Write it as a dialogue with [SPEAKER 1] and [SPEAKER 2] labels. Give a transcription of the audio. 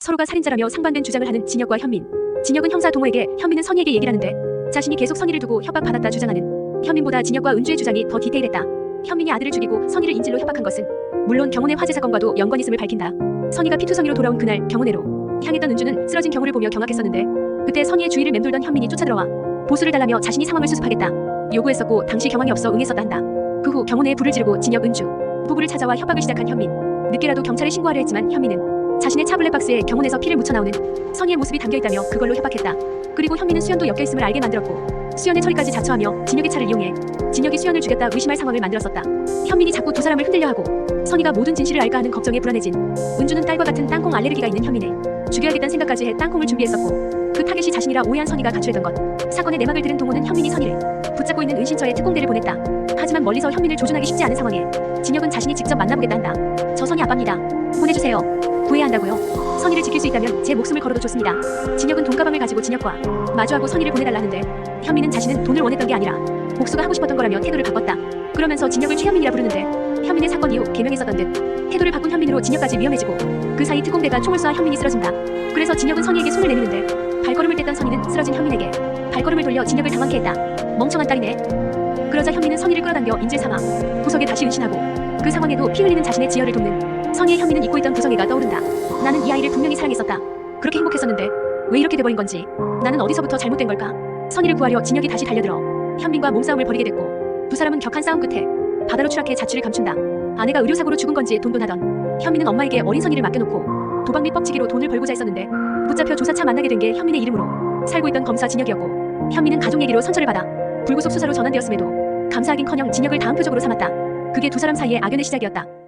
[SPEAKER 1] 서로가 살인자라며 상반된 주장을 하는 진혁과 현민. 진혁은 형사 동호에게 현민은 선희에게 얘기를 하는데 자신이 계속 선희를 두고 협박받았다 주장하는 현민보다 진혁과 은주의 주장이 더 디테일했다. 현민이 아들을 죽이고 선희를 인질로 협박한 것은 물론 경혼의 화재 사건과도 연관이 있음을 밝힌다. 선희가 피투성이로 돌아온 그날 경혼회로 향했던 은주는 쓰러진 경호를 보며 경악했었는데 그때 선희의 주위를 맴돌던 현민이 쫓아들어와 보수를 달라며 자신이 상황을 수습하겠다. 요구했었고 당시 경황이 없어 응했었다 한다. 그 후 경호내에 불을 지르고 진혁 은주 부부를 찾아와 협박을 시작한 현민. 늦게라도 경찰에 신고하려 했지만 현민은 자신의 차블렛 박스에 경혼에서 피를 묻혀 나오는 선희의 모습이 담겨 있다며 그걸로 협박했다. 그리고 현민은 수연도 엮여 있음을 알게 만들었고 수연의 처리까지 자처하며 진혁의 차를 이용해 진혁이 수연을 죽였다 의심할 상황을 만들었었다. 현민이 자꾸 두 사람을 흔들려 하고 선희가 모든 진실을 알까 하는 걱정에 불안해진 은주는 딸과 같은 땅콩 알레르기가 있는 현민에 죽여야겠다는 생각까지 해 땅콩을 준비했었고 그 타겟이 자신이라 오해한 선희가 가출했던 것 사건의 내막을 들은 동호는 현민이 선희를 붙잡고 있는 은신처에 특공대를 보냈다. 하지만 멀리서 현민을 조준하기 쉽지 않은 상황에 진혁은 자신이 직접 만나보겠다 한다. 저 선희 아빠입니다. 보내주세요. 구해야 한다고요. 선희를 지킬 수 있다면 제 목숨을 걸어도 좋습니다. 진혁은 돈가방을 가지고 진혁과 마주하고 선희를 보내달라는데 현민은 자신은 돈을 원했던 게 아니라 복수가 하고 싶었던 거라며 태도를 바꿨다. 그러면서 진혁을 최현민이라 부르는데 현민의 사건 이후 개명했었던 듯 태도를 바꾼 현민으로 진혁까지 위험해지고 그 사이 특공대가 총을 쏴 현민이 쓰러진다. 그래서 진혁은 선희에게 손을 내미는데 발걸음을 뗐던 선희는 쓰러진 현민에게 발걸음을 돌려 진혁을 당황케 했다. 멍청한 딸이네. 그러자 현민은 선희를 끌어당겨 인질 삼아 구석에 다시 은신하고 그 상황에도 피 흘리는 자신의 지혈을 돕는 선희의 현민은 잊고 있던 구석이가 떠오른다. 나는 이 아이를 분명히 사랑했었다. 그렇게 행복했었는데 왜 이렇게 돼버린 건지 나는 어디서부터 잘못된 걸까? 선희를 구하려 진혁이 다시 달려들어 현민과 몸싸움을 벌이게 됐고 두 사람은 격한 싸움 끝에 바다로 추락해 자취를 감춘다. 아내가 의료사고로 죽은 건지 돈돈하던 현민은 엄마에게 어린 선희를 맡겨놓고 도박 및 뻑치기로 돈을 벌고자 했었는데 붙잡혀 조사차 만나게 된 게 현민의 이름으로 살고 있던 검사 진혁이었고 현민은 가족 얘기로 선처를 받아 불구속 수사로 전환되었음에도 감사하긴커녕 진혁을 다음 표적으로 삼았다. 그게 두 사람 사이의 악연의 시작이었다.